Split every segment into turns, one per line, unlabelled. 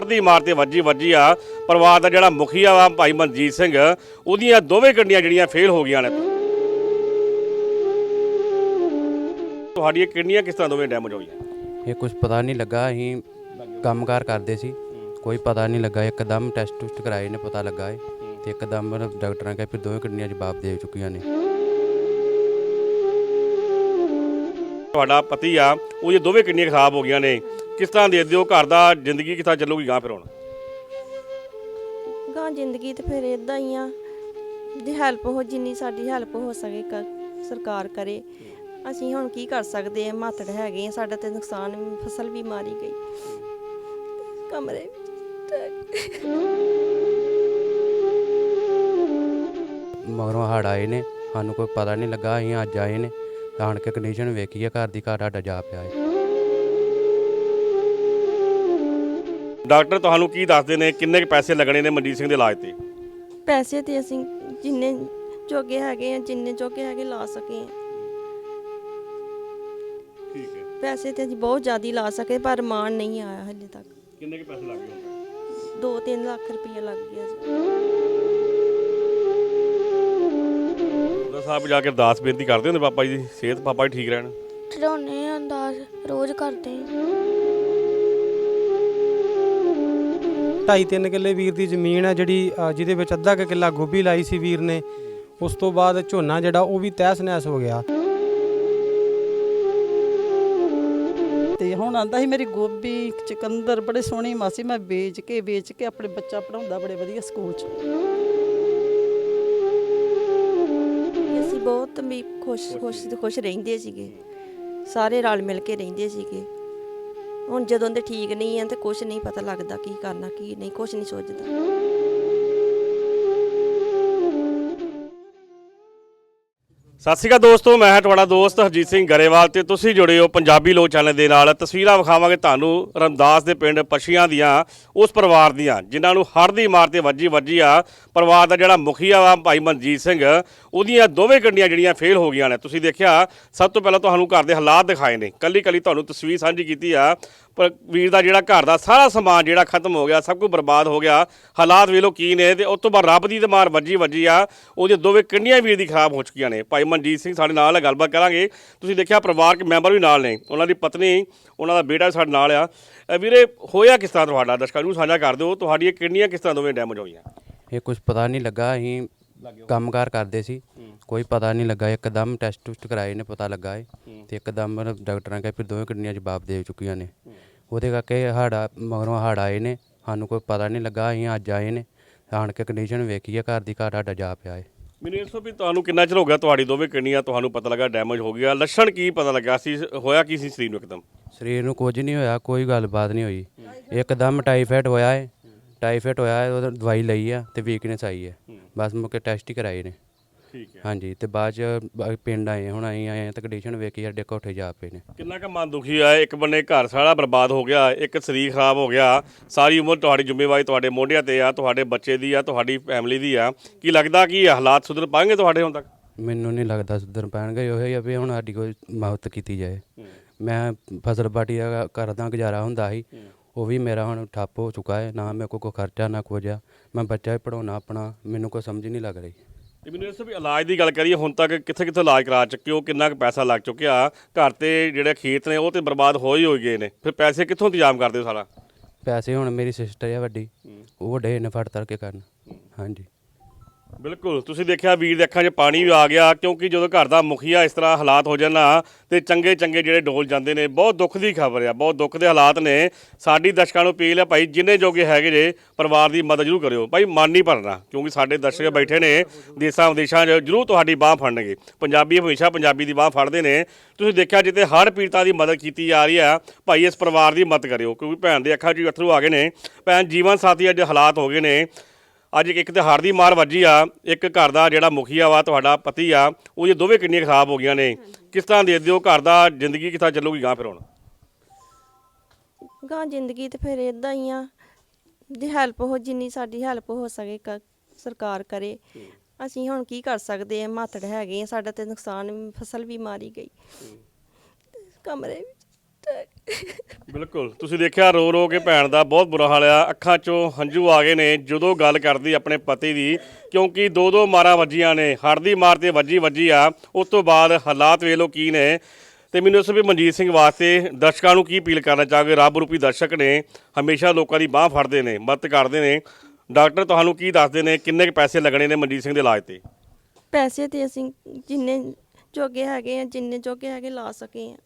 ਹੜ੍ਹ ਦੀ ਮਾਰ ਤੇ ਵੱਜੀ ਵੱਜੀ ਆ। ਪਰਿਵਾਰ ਦਾ ਜਿਹੜਾ ਮੁਖੀਆ ਵਾ ਭਾਈ ਮਨਜੀਤ ਸਿੰਘ ਉਹਦੀਆਂ ਦੋਵੇਂ ਗੱਡੀਆਂ ਜਿਹੜੀਆਂ ਫੇਲ ਹੋ ਗਈਆਂ ਨੇ। ਤੁਹਾਡੀਆਂ ਕਿੰਨੀਆਂ ਕਿਸ਼ਤਾਂ ਦੋਵੇਂ ਡੈਮੇਜ ਹੋਈਆਂ?
ਇਹ ਕੁਝ ਪਤਾ ਨਹੀਂ ਲੱਗਾ ਅਸੀਂ ਕੰਮਕਾਰ ਕਰਦੇ ਸੀ। ਕੋਈ ਪਤਾ ਨਹੀਂ ਲੱਗਾ ਇੱਕਦਮ ਟੈਸਟ ਟੁਸਟ ਕਰਾਏ ਨੇ ਪਤਾ ਲੱਗਾ ਏ ਤੇ ਇੱਕਦਮ ਡਾਕਟਰਾਂ ਕਹੇ ਫਿਰ ਦੋਵੇਂ ਕਿਡਨੀਆਂ ਜਵਾਬ ਦੇ ਚੁੱਕੀਆਂ ਨੇ।
ਤੁਹਾਡਾ ਪਤੀ ਆ ਉਹਦੀਆਂ ਦੋਵੇਂ ਕਿੰਨੀਆਂ ਖਰਾਬ ਹੋ ਗਈਆਂ ਨੇ। ਕਿਸ ਤਰ੍ਹਾਂ ਦੇ ਦਿਓ ਘਰ ਦਾ ਜ਼ਿੰਦਗੀ ਤਰ੍ਹਾਂ ਚੱਲੂਗੀ ਗਾਂ ਫਿਰ ਹੁਣ।
ਗਾਂ ਜ਼ਿੰਦਗੀ ਤੇ ਫਿਰ ਇਦਾਂ ਹੀ ਆ ਜੇ ਹੈਲਪ ਹੋ ਜਿੰਨੀ ਸਾਡੀ ਹੈਲਪ ਹੋ ਸਕੇ ਸਰਕਾਰ ਕਰੇ। ਅਸੀਂ ਹੁਣ ਕੀ ਕਰ ਸਕਦੇ ਆ ਮਾਤੜ ਹੈਗੇ ਆ ਸਾਡਾ ਤੇ ਨੁਕਸਾਨ ਵੀ- ਫਸਲ ਵੀ ਮਾਰੀ ਗਈ। ਕਮਰੇ ਵਿੱਚ
ਮਗਰੋਂ ਹੜ ਆਏ ਨੇ ਸਾਨੂੰ ਕੋਈ ਪਤਾ ਨਹੀਂ ਲੱਗਾ ਅਸੀਂ ਅੱਜ ਆਏ ਨੇ ਤਾਂ ਆਣ ਕੇ ਕੰਡੀਸ਼ਨ ਵੇਖੀ ਹੈ ਘਰ ਦੀ ਘਰ ਸਾਡਾ ਜਾ ਪਿਆ ਏ।
ਡਾਕਟਰ ਤੁਹਾਨੂੰ ਕੀ ਦੱਸਦੇ ਨੇ? ਕਿੰਨੇ ਪੈਸੇ ਲੱਗਣੇ ਨੇ ਮਨਜੀਤ ਸਿੰਘ ਦੇ ਇਲਾਜ ਤੇ?
ਪੈਸੇ ਤੇ ਅਸੀਂ ਜਿੰਨੇ ਜੋਗੇ ਹੈਗੇ ਆ ਜਿੰਨੇ ਜੋਗੇ ਹੈਗੇ ਲਾ ਸਕੇ ਪੈਸੇ ਤੇ ਅਸੀਂ ਬਹੁਤ ਜ਼ਿਆਦਾ ਲਾ ਸਕੇ ਪਰ ਮਾਣ ਨਹੀਂ ਆਇਆ ਹਲੇ ਤੱਕ।
ਕਿੰਨੇ ਕੁ ਪੈਸੇ ਲੱਗ ਗਏ
2-3 ਲੱਖ ਰੁਪਈਆ ਲੱਗ ਗਿਆ ਜੀ।
ਉਹਨਾਂ ਸਾਹਿਬ ਜਾ ਕੇ ਅਰਦਾਸ ਬੇਨਤੀ ਕਰਦੇ ਹੁੰਦੇ ਪਾਪਾ ਜੀ ਦੀ? ਸਿਹਤ ਪਾਪਾ ਜੀ ਠੀਕ ਰਹਿਣ।
ਚੜਾਉਨੇ ਅੰਦਾਜ਼ ਰੋਜ਼ ਕਰਦੇ
ਹਾਂ। 2.5-3 ਕਿੱਲੇ ਵੀਰ ਦੀ ਜ਼ਮੀਨ ਹੈ ਜਿਹੜੀ ਜਿਹਦੇ ਵਿੱਚ ਅੱਧਾ ਕੁ ਕਿੱਲਾ ਗੋਭੀ ਲਾਈ ਸੀ ਵੀਰ ਨੇ। ਉਸ ਤੋਂ ਬਾਅਦ ਝੋਨਾ ਜਿਹੜਾ ਉਹ ਵੀ ਤਹਿਸ ਨਹਿਸ ਹੋ ਗਿਆ।
ਤੇ ਹੁਣ ਆਂਦਾ ਸੀ ਮੇਰੀ ਗੋਭੀ ਚਕੰਦਰ ਬੜੇ ਸੋਹਣੀ ਮਾਸੀ ਮੈਂ ਵੇਚ ਕੇ ਵੇਚ ਕੇ ਆਪਣੇ ਬੱਚਾ ਪੜਾਉਂਦਾ ਬੜੇ ਵਧੀਆ ਸਕੂਲ 'ਚ।
ਅਸੀਂ ਬਹੁਤ ਵੀ ਖੁਸ਼ ਖੁਸ਼ ਖੁਸ਼ ਰਹਿੰਦੇ ਸੀਗੇ। ਸਾਰੇ ਰਲ ਮਿਲ ਕੇ ਰਹਿੰਦੇ ਸੀਗੇ। ਹੁਣ ਜਦੋਂ ਦੇ ਠੀਕ ਨਹੀਂ ਆ ਤੇ ਕੁਝ ਨਹੀਂ ਪਤਾ ਲੱਗਦਾ ਕੀ ਕਰਨਾ, ਕੀ ਨਹੀਂ ਕੁਝ ਨਹੀਂ ਸੋਚਦਾ।
ਸਤਿ ਸ਼੍ਰੀ ਅਕਾਲ ਦੋਸਤੋ, ਮੈਂ ਹਾਂ ਤੁਹਾਡਾ ਦੋਸਤ ਹਰਜੀਤ ਸਿੰਘ ਗਰੇਵਾਲ ਤੇ ਤੁਸੀਂ ਜੁੜੇ ਹੋ ਪੰਜਾਬੀ ਲੋਕ ਚੈਨਲ ਦੇ ਨਾਲ। ਤਸਵੀਰਾਂ ਵਿਖਾਵਾਂਗੇ ਤੁਹਾਨੂੰ ਰਮਦਾਸ ਦੇ ਪਿੰਡ ਪਛੀਆਂ ਦੀਆਂ, ਉਸ ਪਰਿਵਾਰ ਦੀਆਂ, ਜਿਨ੍ਹਾਂ ਨੂੰ ਹੜ੍ਹ ਦੀ ਮਾਰ ਤੇ ਵੱਜੀ ਵੱਜੀ ਆ। ਪਰਿਵਾਰ ਦਾ ਜਿਹੜਾ ਮੁਖੀਆ ਵਾ ਭਾਈ ਮਨਜੀਤ ਸਿੰਘ, ਉਹਦੀਆਂ ਦੋਵੇਂ ਗੱਡੀਆਂ ਜਿਹੜੀਆਂ ਫੇਲ ਹੋ ਗਈਆਂ ਨੇ। ਤੁਸੀਂ ਦੇਖਿਆ, ਸਭ ਤੋਂ ਪਹਿਲਾਂ ਤੁਹਾਨੂੰ ਘਰ ਦੇ ਹਾਲਾਤ ਦਿਖਾਏ ਨੇ। ਕੱਲੀ ਕੱਲੀ ਤੁਹਾਨੂੰ ਤਸਵੀਰ ਸਾਂਝੀ ਕੀਤੀ ਆ। ਪਰ ਵੀਰ ਦਾ ਜਿਹੜਾ ਘਰ ਦਾ ਸਾਰਾ ਸਮਾਨ ਜਿਹੜਾ ਖਤਮ ਹੋ ਗਿਆ ਸਭ ਕੁਝ ਬਰਬਾਦ ਹੋ ਗਿਆ। ਹਾਲਾਤ ਵੇਖ ਲਓ ਕੀ ਨੇ ਤੇ ਉਸ ਤੋਂ ਬਾਅਦ ਰੱਬ ਦੀ ਤੇ ਮਾਰ ਵੱਜੀ ਵੱਜੀ ਆ। ਉਹਦੇ ਦੋਵੇਂ ਕਿੰਨੀਆਂ ਵੀਰ ਦੀ ਖਰਾਬ ਹੋ ਚੁੱਕੀਆਂ ਨੇ। ਭਾਈ ਮਨਜੀਤ ਸਿੰਘ ਸਾਡੇ ਨਾਲ ਹੈ ਗੱਲਬਾਤ ਕਰਾਂਗੇ। ਤੁਸੀਂ ਦੇਖਿਆ ਪਰਿਵਾਰਕ ਮੈਂਬਰ ਵੀ ਨਾਲ ਨੇ। ਉਹਨਾਂ ਦੀ ਪਤਨੀ ਉਹਨਾਂ ਦਾ ਬੇਟਾ ਸਾਡੇ ਨਾਲ ਆ। ਵੀਰੇ ਹੋਇਆ ਕਿਸ ਤਰ੍ਹਾਂ ਤੁਹਾਡਾ? ਦਰਸ਼ਕਾਂ ਨੂੰ ਸਾਂਝਾ ਕਰ ਦਿਓ ਤੁਹਾਡੀਆਂ ਕਿੰਨੀਆਂ ਕਿਸ ਤਰ੍ਹਾਂ ਦੋਵੇਂ ਡੈਮੇਜ ਹੋਈਆਂ?
ਇਹ ਕੁਝ ਪਤਾ ਨਹੀਂ ਲੱਗਾ। ਅਸੀਂ ਕੰਮਕਾਰ ਕਰਦੇ ਸੀ। ਕੋਈ ਪਤਾ ਨਹੀਂ ਲੱਗਾ। ਇੱਕਦਮ ਟੈਸਟ ਟੁਸਟ ਕਰਾਏ ਨੇ ਪਤਾ ਲੱਗਾ ਏ। ਤੇ ਇੱਕਦਮ ਡਾਕਟਰਾਂ ਕਹੇ ਫਿਰ ਦੋਵੇਂ ਕਿਡਨੀਆਂ ਜਵਾਬ ਦੇ ਚੁੱਕੀਆਂ ਨੇ। ਉਹਦੇ ਕਰਕੇ ਹਾੜਾ ਮਗਰੋਂ ਹੜ ਆਏ ਨੇ। ਸਾਨੂੰ ਕੋਈ ਪਤਾ ਨਹੀਂ ਲੱਗਾ ਅਸੀਂ ਅੱਜ ਆਏ ਨੇ। ਆਣ ਕੇ ਕੰਡੀਸ਼ਨ ਵੇਖੀ ਹੈ ਘਰ ਦੀ ਘਰ ਸਾਡਾ ਜਾ ਪਿਆ ਏ।
ਮੈਨੂੰ ਇਹ ਦੱਸੋ ਵੀ ਤੁਹਾਨੂੰ ਕਿੰਨਾ ਚਿਰ ਹੋ ਗਿਆ ਤੁਹਾਡੀ ਦੋਵੇਂ ਕਿਡਨੀਆਂ ਤੁਹਾਨੂੰ ਪਤਾ ਲੱਗਾ ਡੈਮੇਜ ਹੋ ਗਿਆ ਲੱਛਣ ਕੀ ਪਤਾ ਲੱਗਾ ਸੀ? ਹੋਇਆ ਕੀ ਸੀ ਸਰੀਰ ਨੂੰ ਇੱਕਦਮ?
ਸਰੀਰ ਨੂੰ ਕੁਝ ਨਹੀਂ ਹੋਇਆ ਕੋਈ ਗੱਲਬਾਤ ਨਹੀਂ ਹੋਈ। ਇੱਕਦਮ ਟਾਈਫਾਇਡ ਹੋਇਆ ਏ। ਟਾਈਫਾਇਡ ਹੋਇਆ ਏ ਉਹਦਾ ਦਵਾਈ ਲਈ ਆ ਤੇ ਵੀਕਨੈਸ ਆਈ ਹੈ। ਬਸ ਮੁੱਕੇ ਟੈਸਟ ਹੀ ਕਰਾਏ ਨੇ।
ਠੀਕ ਹੈ।
ਹਾਂਜੀ ਤੇ ਬਾਅਦ ਚ ਬ- ਪਿੰਡ ਆਏ ਹੁਣ ਆਏ ਹਾਂ ਤੇ ਕੰਡੀਸ਼ਨ ਵੇਖੀ ਸਾਡੇ ਕੋਠੇ ਜਾ ਪਏ ਨੇ।
ਕਿੰਨਾ ਕੁ ਮਨ ਦੁਖੀ ਆ ਇੱਕ ਬੰਨੇ ਘਰ ਸਾਰਾ ਬਰਬਾਦ ਹੋ ਗਿਆ ਇੱਕ ਸਰੀਰ ਖਰਾਬ ਹੋ ਗਿਆ ਸਾਰੀ ਉਮਰ ਤੁਹਾਡੀ ਜ਼ਿੰਮੇਵਾਰੀ ਤੁਹਾਡੇ ਮੋਢਿਆਂ ਤੇ ਆ ਤੁਹਾਡੇ ਬੱਚੇ ਦੀ ਆ ਤੁਹਾਡੀ ਫੈਮਿਲੀ ਦੀ ਆ। ਕੀ ਲੱਗਦਾ ਕਿ ਇਹ ਹਾਲਾਤ ਸੁਧਰ ਪਾਣਗੇ ਤੁਹਾਡੇ ਹੁਣ ਤੱਕ?
ਮੈਨੂੰ ਨਹੀਂ ਲੱਗਦਾ ਸੁਧਰ ਪੈਣਗੇ ਉਹ ਹੀ ਆ ਵੀ ਹੁਣ ਸਾਡੀ ਕੋਈ ਮਦਦ ਕੀਤੀ ਜਾਏ। ਮੈਂ ਫਸਲ ਬਾੜੀ ਦਾ ਕਰਦਾ ਗੁਜ਼ਾਰਾ ਹੁੰਦਾ ਸੀ ਉਹ ਵੀ ਮੇਰਾ ਹੁਣ ਠੱਪ ਹੋ ਚੁੱਕਾ ਹੈ ਨਾ ਮੇਰੇ ਕੋਲ ਕੋਈ ਖਰਚਾ ਨਾ ਕੁਝ ਆ। ਮੈਂ ਬੱਚਾ ਵੀ ਪੜਾਉਣਾ ਆਪਣਾ ਮੈਨੂੰ ਕੋਈ ਸਮਝ ਨਹੀਂ ਲੱਗ ਰਹੀ।
ਤੇ ਮੈਨੂੰ ਇਸ ਵੀ ਇਲਾਜ ਦੀ ਗੱਲ ਕਰੀਏ ਹੁਣ ਤੱਕ ਕਿੱਥੇ ਕਿੱਥੇ ਇਲਾਜ ਕਰਾ ਚੁੱਕੇ ਹੋ ਕਿੰਨਾ ਕੁ ਪੈਸਾ ਲੱਗ ਚੁੱਕਿਆ ਘਰ ਤੇ ਜਿਹੜੇ ਖੇਤ ਨੇ ਉਹ ਤੇ ਬਰਬਾਦ ਹੋ ਹੀ ਹੋ ਗਏ ਨੇ। ਫਿਰ ਪੈਸੇ ਕਿੱਥੋਂ ਇੰਤਜ਼ਾਮ ਕਰਦੇ ਹੋ ਸਾਰਾ?
ਪੈਸੇ ਹੁਣ ਮੇਰੀ ਸਿਸਟਰ ਆ ਵੱਡੀ ਉਹ ਵੱਡੇ ਨੇ ਫੜ ਤਰ ਕੇ ਕਰਨ। ਹਾਂਜੀ।
ਬਿਲਕੁਲ। ਤੁਸੀਂ ਦੇਖਿਆ ਵੀਰ ਦੇ ਅੱਖਾਂ 'ਚ ਪਾਣੀ ਵੀ ਆ ਗਿਆ, ਕਿਉਂਕਿ ਜਦੋਂ ਘਰ ਦਾ ਮੁਖੀਆ ਇਸ ਤਰ੍ਹਾਂ ਹਾਲਾਤ ਹੋ ਜਾਣ ਨਾ, ਤੇ ਚੰਗੇ ਚੰਗੇ ਜਿਹੜੇ ਡੋਲ ਜਾਂਦੇ ਨੇ, ਬਹੁਤ ਦੁੱਖ ਦੀ ਖਬਰ ਆ, ਬਹੁਤ ਦੁੱਖ ਦੇ ਹਾਲਾਤ ਨੇ। ਸਾਡੀ ਦਰਸ਼ਕਾਂ ਨੂੰ ਅਪੀਲ ਹੈ ਭਾਈ, ਜਿੰਨੇ ਜੋਗੇ ਹੈਗੇ ਜੇ, ਪਰਿਵਾਰ ਦੀ ਮਦਦ ਜ਼ਰੂਰ ਕਰਿਓ। ਭਾਈ, ਮਨ ਨਹੀਂ ਭਰਨਾ, ਕਿਉਂਕਿ ਸਾਡੇ ਦਰਸ਼ਕ ਬੈਠੇ ਨੇ ਦੇਸਾਂ ਵਿਦੇਸ਼ਾਂ 'ਚ ਜ਼ਰੂਰ ਤੁਹਾਡੀ ਬਾਹ ਫੜਨਗੇ। ਪੰਜਾਬੀ ਹਮੇਸ਼ਾ ਪੰਜਾਬੀ ਦੀ ਬਾਹ ਫੜਦੇ ਨੇ। ਤੁਸੀਂ ਦੇਖਿਆ ਜਿੱਤੇ ਹਰ ਪੀੜਤਾਂ ਦੀ ਮਦਦ ਕੀਤੀ ਜਾ ਰਹੀ ਆ, ਭਾਈ, ਇਸ ਪਰਿਵਾਰ ਦੀ ਮਦਦ ਕਰਿਓ, ਕਿਉਂਕਿ ਭੈਣ ਦੇ ਅੱਖਾਂ 'ਚ ਵੀ ਅੱਥਰੂ ਆ ਗਏ ਨੇ। ਭੈਣ, ਜੀਵਨ ਸਾਥੀ ਅੱਜ ਹਾਲਾਤ ਹੋ ਗਏ ਨੇ। ਅੱਜ ਇੱਕ- ਇੱਕ ਤੇ ਹੜ੍ਹ ਦੀ ਮਾਰ ਵੱਜੀ ਆ, ਇੱਕ ਘਰ ਦਾ ਜਿਹੜਾ ਮੁਖੀਆ ਵਾ ਤੁਹਾਡਾ ਪਤੀ ਆ ਉਹਦੀਆਂ ਦੋਵੇਂ ਕਿੰਨੀਆਂ ਖਰਾਬ ਹੋ ਗਈਆਂ ਨੇ, ਕਿਸ ਤਰ੍ਹਾਂ ਦੇ ਦਿਓ ਘਰ ਦਾ ਜ਼ਿੰਦਗੀ ਕਿਸ ਚੱਲੂਗੀ ਗਾਂ ਫਿਰ ਹੁਣ?
ਗਾਂ ਜ਼ਿੰਦਗੀ ਤੇ ਫਿਰ ਇਦਾਂ ਹੀ ਆ, ਜੇ ਹੈਲਪ ਹੋ, ਜਿੰਨੀ ਸਾਡੀ ਹੈਲਪ ਹੋ ਸਕੇ ਕ- ਸਰਕਾਰ ਕਰੇ। ਅਸੀਂ ਹੁਣ ਕੀ ਕਰ ਸਕਦੇ ਆ, ਮਾਤੜ ਹੈਗੇ ਆ, ਸਾਡਾ ਤੇ ਨੁਕਸਾਨ ਵੀ- ਫਸਲ ਵੀ ਮਾਰੀ ਗਈ। ਕਮਰੇ ਵਿੱਚ
ਬਿਲਕੁਲ। ਤੁਸੀਂ ਦੇਖਿਆ ਰੋ ਰੋ ਕੇ ਭੈਣ ਦਾ ਬਹੁਤ ਬੁਰਾ ਹਾਲ ਆ। ਅੱਖਾਂ 'ਚੋਂ ਹੰਝੂ ਆ ਗਏ ਨੇ। ਜਦੋਂ ਗੱਲ ਕਰਦੀ ਆਪਣੇ ਪਤੀ ਦੀ, ਕਿਉਂਕਿ ਦੋ ਦੋ ਮਾਰਾਂ ਵੱਜੀਆਂ ਨੇ। ਹੜ੍ਹ ਦੀ ਮਾਰ ਤੇ ਵੱਜੀ ਵੱਜੀ ਆ। ਉਸ ਤੋਂ ਬਾਅਦ ਹਾਲਾਤ ਵੇਖ ਲਓ ਕੀ ਨੇ। ਤੇ ਮੈਨੂੰ ਇਸ ਵੀ ਮਨਜੀਤ ਸਿੰਘ ਵਾਸਤੇ ਦਰਸ਼ਕਾਂ ਨੂੰ ਕੀ ਅਪੀਲ ਕਰਨਾ ਚਾਹੋਗੇ? ਰੱਬ ਰੂਪੀ ਦਰਸ਼ਕ ਨੇ, ਹਮੇਸ਼ਾ ਲੋਕਾਂ ਦੀ ਬਾਹ ਫੜਦੇ ਨੇ, ਮਦਦ ਕਰਦੇ ਨੇ। ਡਾਕਟਰ ਤੁਹਾਨੂੰ ਕੀ ਦੱਸਦੇ ਨੇ? ਕਿੰਨੇ ਕੁ ਪੈਸੇ ਲੱਗਣੇ ਨੇ ਮਨਜੀਤ ਸਿੰਘ ਦੇ ਇਲਾਜ ਤੇ?
ਪੈਸੇ ਤੇ ਅਸੀਂ ਜਿੰਨੇ ਜੋਗੇ ਹੈਗੇ ਆ, ਜਿੰਨੇ ਜੋਗੇ ਹੈਗੇ ਲਾ ਸਕੇ ਆ।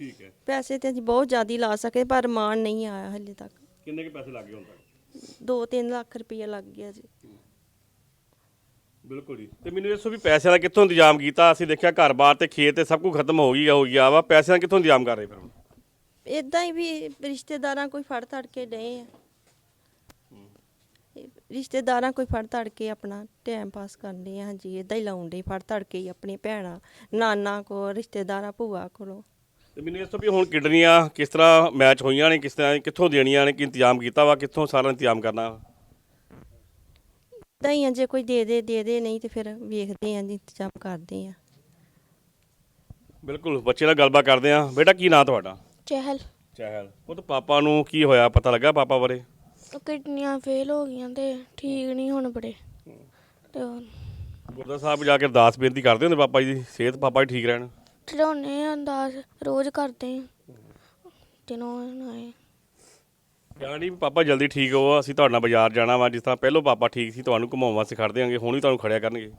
ਠੀਕ ਹੈ।
ਪੈਸੇ ਤੇ ਅਸੀਂ ਬਹੁਤ ਜ਼ਿਆਦਾ ਲਾ ਸਕੇ ਪਰ ਮਾਣ ਨਹੀਂ ਆਇਆ ਹਲੇ ਤੱਕ।
ਕਿੰਨੇ ਕੁ ਪੈਸੇ ਲੱਗੇ ਹੁਣ ਤੱਕ?
2-3 ਲੱਖ ਰੁਪਏ ਲੱਗ ਗਿਆ ਜੀ।
ਬਿਲਕੁਲ ਜੀ। ਤੇ ਮੈਨੂੰ ਦੱਸੋ ਵੀ ਪੈਸਿਆਂ ਦਾ ਕਿੱਥੋਂ ਇੰਤਜ਼ਾਮ ਕੀਤਾ? ਅਸੀਂ ਦੇਖਿਆ ਘਰ-ਬਾਰ ਤੇ ਖੇਤ ਤੇ ਸਭ ਕੁਝ ਖਤਮ ਹੋ ਗਿਆ ਹੋ ਗਿਆ ਵਾ। ਪੈਸਿਆਂ ਦਾ ਕਿੱਥੋਂ ਇੰਤਜ਼ਾਮ ਕਰ ਰਹੇ ਫਿਰ ਹੁਣ?
ਇਦਾਂ ਹੀ ਵੀ ਰਿਸ਼ਤੇਦਾਰਾਂ ਕੋਈ ਫੜ ਤੜ ਕੇ ਡਏ ਆ। ਇਹ ਰਿਸ਼ਤੇਦਾਰਾਂ ਕੋਈ ਫੜ ਤੜ ਕੇ ਆਪਣਾ ਟਾਈਮ ਪਾਸ ਕਰਦੇ ਆ। ਹਾਂਜੀ ਇਦਾਂ ਹੀ ਲਾਉਂਦੇ ਫੜ ਤੜ ਕੇ ਹੀ ਆਪਣੀ ਭੈਣਾਂ ਨਾਨਾ ਕੋ ਰਿਸ਼ਤੇਦਾਰਾਂ ਭੂਆ ਕੋਲੋਂ।
ਤੇ ਮੈਨੂੰ ਦੱਸੋ ਵੀ ਹੁਣ ਕਿਡਨੀਆਂ ਕਿਸ ਤਰ੍ਹਾਂ ਮੈਚ ਹੋਈਆਂ ਨੇ ਕਿਸ ਤਰ੍ਹਾਂ ਕਿੱਥੋਂ ਦੇਣੀਆਂ ਨੇ ਕੀ ਇੰਤਜ਼ਾਮ ਕੀਤਾ ਵਾ ਕਿੱਥੋਂ ਸਾਰਾ ਇੰਤਜ਼ਾਮ ਕਰਨਾ
ਇਦਾਂ ਹੀ ਆ ਜੇ ਕੋਈ ਦੇ ਦੇ ਦੇ ਦੇ ਨਹੀਂ ਤੇ ਫਿਰ ਵੇਖਦੇ ਆ ਜੀ ਇੰਤਜ਼ਾਮ ਕਰਦੇ ਆ।
ਬਿਲਕੁਲ ਬੱਚੇ ਨਾਲ ਗੱਲਬਾਤ ਕਰਦੇ ਆ। ਬੇਟਾ ਕੀ ਨਾਂ ਤੁਹਾਡਾ?
ਚਹਿਲ।
ਚਹਿਲ। ਉਹ ਤਾਂ ਪਾਪਾ ਨੂੰ ਕੀ ਹੋਇਆ ਪਤਾ ਲੱਗਾ ਪਾਪਾ ਬਾਰੇ?
ਉਹ ਕਿਡਨੀਆਂ ਫੇਲ ਹੋ ਗਈਆਂ ਤੇ ਠੀਕ ਨਹੀਂ ਹੁਣ ਬੜੇ। ਤੇ ਉਹ
ਗੁਰਦਾ ਸਾਹਿਬ ਜਾ ਕੇ ਅਰਦਾਸ ਬੇਨਤੀ ਕਰਦੇ ਹੁੰਦੇ ਪਾਪਾ ਜੀ ਦੀ ਸਿਹਤ ਪਾਪਾ ਜੀ ਠੀਕ ਰਹਿਣ।
ਚੜਾਉਣੇ ਆ ਅੰਦਾਜ਼ ਰੋਜ਼ ਕਰਦੇ ਆ। ਦਿਨੋਂ
ਜਾਣੀ ਵੀ ਪਾਪਾ ਜਲਦੀ ਠੀਕ ਹੋ ਅਸੀਂ ਤੁਹਾਡੇ ਨਾਲ ਬਾਜ਼ਾਰ ਜਾਣਾ ਵਾ ਜਿਸ ਤਰ੍ਹਾਂ ਪਹਿਲੋਂ ਪਾਪਾ ਠੀਕ ਸੀ ਤੁਹਾਨੂੰ ਘੁਮਾਉਣ ਵਾਸਤੇ ਖੜ ਦਿਆਂਗੇ ਹੁਣ ਵੀ ਤੁਹਾਨੂੰ ਖੜਿਆ ਕਰਨਗੇ।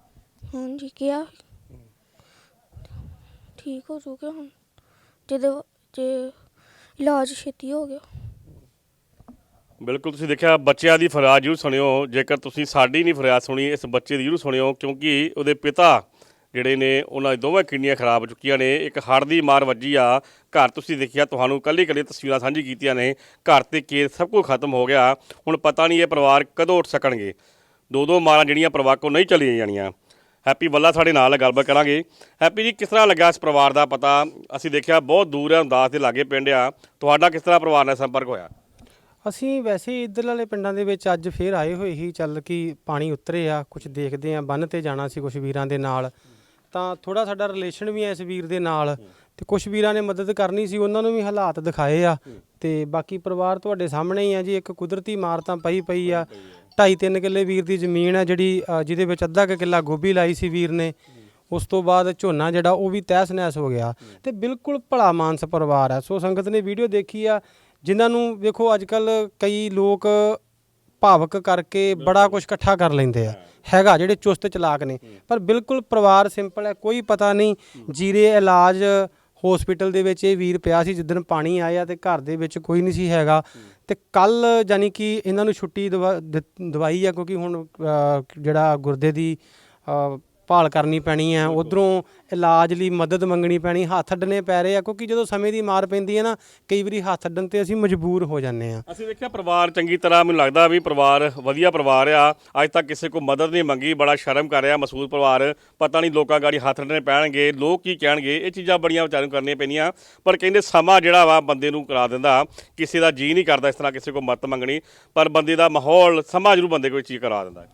ਹਾਂਜੀ ਕਿਹਾ ਠੀਕ ਹੋ ਜੂਗੇ ਹੁਣ? ਜਦੋਂ ਜੇ ਇਲਾਜ ਛੇਤੀ ਹੋ ਗਿਆ।
ਬਿਲਕੁਲ ਤੁਸੀਂ ਦੇਖਿਆ ਬੱਚਿਆਂ ਦੀ ਫਰਿਆਦ ਜ਼ਰੂਰ ਸੁਣਿਓ। ਜੇਕਰ ਤੁਸੀਂ ਸਾਡੀ ਨਹੀਂ ਫਰਿਆਦ ਸੁਣੀ ਇਸ ਬੱਚੇ ਦੀ ਜ਼ਰੂਰ ਸੁਣਿਓ ਕਿਉਂਕਿ ਉਹਦੇ ਪਿਤਾ ਜਿਹੜੇ ਨੇ, ਉਹਨਾਂ ਦੀ ਦੋਵੇਂ ਕਿਡਨੀਆਂ ਖਰਾਬ ਹੋ ਚੁੱਕੀਆਂ ਨੇ। ਇੱਕ ਹੜ੍ਹ ਦੀ ਮਾਰ ਵੱਜੀ ਆ। ਘਰ ਤੁਸੀਂ ਦੇਖਿਆ, ਤੁਹਾਨੂੰ ਕੱਲੀ ਕੱਲੀ ਤਸਵੀਰਾਂ ਸਾਂਝੀ ਕੀਤੀਆਂ ਨੇ। ਘਰ ਤੇ ਕੇਸ ਸਭ ਕੁਝ ਖਤਮ ਹੋ ਗਿਆ। ਹੁਣ ਪਤਾ ਨਹੀਂ ਇਹ ਪਰਿਵਾਰ ਕਦੋਂ ਉੱਠ ਸਕਣਗੇ। ਦੋ ਦੋ ਮਾਰਾਂ ਜਿਹੜੀਆਂ ਪਰਿਵਾਰ ਕੋਲ ਨਹੀਂ ਚਲੀਆਂ ਜਾਣੀਆਂ। ਹੈਪੀ ਬੱਲਾ ਸਾਡੇ ਨਾਲ ਗੱਲਬਾਤ ਕਰਾਂਗੇ। ਹੈਪੀ ਜੀ, ਕਿਸ ਤਰ੍ਹਾਂ ਲੱਗਾ ਇਸ ਪਰਿਵਾਰ ਦਾ ਪਤਾ? ਅਸੀਂ ਦੇਖਿਆ ਬਹੁਤ ਦੂਰ ਹੈ ਅੰਦਾਜ਼ ਦੇ ਲਾਗੇ ਪਿੰਡ ਆ। ਤੁਹਾਡਾ ਕਿਸ ਤਰ੍ਹਾਂ ਪਰਿਵਾਰ ਨਾਲ ਸੰਪਰਕ ਹੋਇਆ?
ਅਸੀਂ ਵੈਸੇ ਇੱਧਰ ਵਾਲੇ ਪਿੰਡਾਂ ਦੇ ਵਿੱਚ ਅੱਜ ਫੇਰ ਆਏ ਹੋਏ ਹੀ ਚੱਲ ਕਿ ਪਾਣੀ ਉਤਰੇ ਆ ਕੁਝ ਦੇਖਦੇ ਆ। ਬੰਨ ਤੇ ਜਾਣਾ ਸੀ ਕੁਝ ਵੀਰਾਂ ਦੇ ਨਾਲ। ਤਾਂ ਥੋੜਾ ਸਾਡਾ ਰਿਲੇਸ਼ਨ ਵੀ ਹੈ ਇਸ ਵੀਰ ਦੇ ਨਾਲ ਤੇ ਕੁਝ ਵੀਰਾਂ ਨੇ ਮਦਦ ਕਰਨੀ ਸੀ ਉਹਨਾਂ ਨੂੰ ਵੀ ਹਾਲਾਤ ਦਿਖਾਏ ਆ ਤੇ ਬਾਕੀ ਪਰਿਵਾਰ ਤੁਹਾਡੇ ਸਾਹਮਣੇ ਹੀ ਆ ਜੀ ਇੱਕ ਕੁਦਰਤੀ ਮਾਰ ਤਾਂ ਪਈ ਪਈ ਆ। ਢਾਈ ਤਿੰਨ ਕਿੱਲੇ ਵੀਰ ਦੀ ਜ਼ਮੀਨ ਆ ਜਿਹੜੀ ਅ, ਜਿਹਦੇ ਵਿੱਚ ਅੱਧਾ ਕੁ ਕਿੱਲਾ ਗੋਭੀ ਲਾਈ ਸੀ ਵੀਰ ਨੇ। ਉਸ ਤੋਂ ਬਾਅਦ ਝੋਨਾ ਜਿਹੜਾ ਉਹ ਵੀ ਤਹਿਸ ਨਹਿਸ ਹੋ ਗਿਆ ਤੇ ਬਿਲਕੁਲ ਭਲਾ ਮਾਨਸ ਪਰਿਵਾਰ ਆ। ਸੋ ਸੰਗਤ ਨੇ ਵੀਡੀਓ ਦੇਖੀ ਆ ਜਿਨ੍ਹਾਂ ਨੂੰ ਵੇਖੋ ਅੱਜ ਕੱਲ ਕਈ ਲੋਕ ਭਾਵਕ ਕਰਕੇ ਬੜਾ ਕੁਝ ਇਕੱਠਾ ਕਰ ਲੈਂਦੇ ਆ। ਹੈਗਾ ਜਿਹੜੇ ਚੁਸਤ ਚਲਾਕ ਨੇ। ਪਰ ਬਿਲਕੁਲ ਪਰਿਵਾਰ ਸਿੰਪਲ ਹੈ ਕੋਈ ਪਤਾ ਨਹੀਂ ਜੀਰੇ ਇਲਾਜ ਹਸਪੀਟਲ ਦੇ ਵਿੱਚ ਇਹ ਵੀਰ ਪਿਆ ਸੀ ਜਿੱਦਣ ਪਾਣੀ ਆਇਆ ਤੇ ਘਰ ਦੇ ਵਿੱਚ ਕੋਈ ਨਹੀਂ ਸੀ ਹੈਗਾ। ਤੇ ਕੱਲ ਯਾਨੀ ਕਿ ਇਹਨਾਂ ਨੂੰ ਛੁੱਟੀ ਦਵਾਈ ਆ ਕਿਉਂਕਿ ਹੁਣ ਜਿਹੜਾ ਗੁਰਦੇ ਦੀ ਭਾਲ ਕਰਨੀ ਪੈਣੀ ਹੈ ਉਧਰੋਂ ਇਲਾਜ ਲਈ ਮਦਦ ਮੰਗਣੀ ਪੈਣੀ ਹੱਥ ਅੱਡਣੇ ਪੈ ਰਹੇ ਆ ਕਿਉਂਕਿ ਜਦੋਂ ਸਮੇਂ ਦੀ ਮਾਰ ਪੈਂਦੀ ਹੈ ਨਾ ਕਈ ਵਾਰੀ ਹੱਥ ਅੱਡਣ ਤੇ ਅਸੀਂ ਮਜਬੂਰ ਹੋ ਜਾਂਦੇ ਆ।
ਅਸੀਂ ਦੇਖਿਆ ਪਰਿਵਾਰ ਚੰਗੀ ਤਰ੍ਹਾਂ ਮੈਨੂੰ ਲੱਗਦਾ ਵੀ ਪਰਿਵਾਰ ਵਧੀਆ ਪਰਿਵਾਰ ਆ ਅੱਜ ਤੱਕ ਕਿਸੇ ਕੋ ਮਦਦ ਨਹੀਂ ਮੰਗੀ ਬੜਾ ਸ਼ਰਮ ਕਰ ਰਿਹਾ ਮਸੂਦ ਪਰਿਵਾਰ ਪਤਾ ਨਹੀਂ ਲੋਕਾਂ ਗਾੜੀ ਹੱਥ ਰੱਖਣੇ ਪੈਣਗੇ ਲੋਕ ਕੀ ਕਹਿਣਗੇ ਇਹ ਚੀਜ਼ਾਂ ਬੜੀਆਂ ਵਿਚਾਰਨ ਕਰਨੀਆਂ ਪੈਣੀਆਂ ਪਰ ਕਹਿੰਦੇ ਸਮਾਂ ਜਿਹੜਾ ਵਾ ਬੰਦੇ ਨੂੰ ਕਰਾ ਦਿੰਦਾ ਕਿਸੇ ਦਾ ਜੀ ਨਹੀਂ ਕਰਦਾ ਇਸ ਤਰ੍ਹਾਂ ਕਿਸੇ ਕੋ ਮਦਦ ਮੰਗਣੀ ਪਰ ਬੰਦੇ ਦਾ ਮਾਹੌਲ ਸਮਾਂ ਜ਼ਰੂਰ ਬੰਦੇ ਕੋਈ ਚੀਜ਼ ਕਰਾ ਦਿੰਦਾ।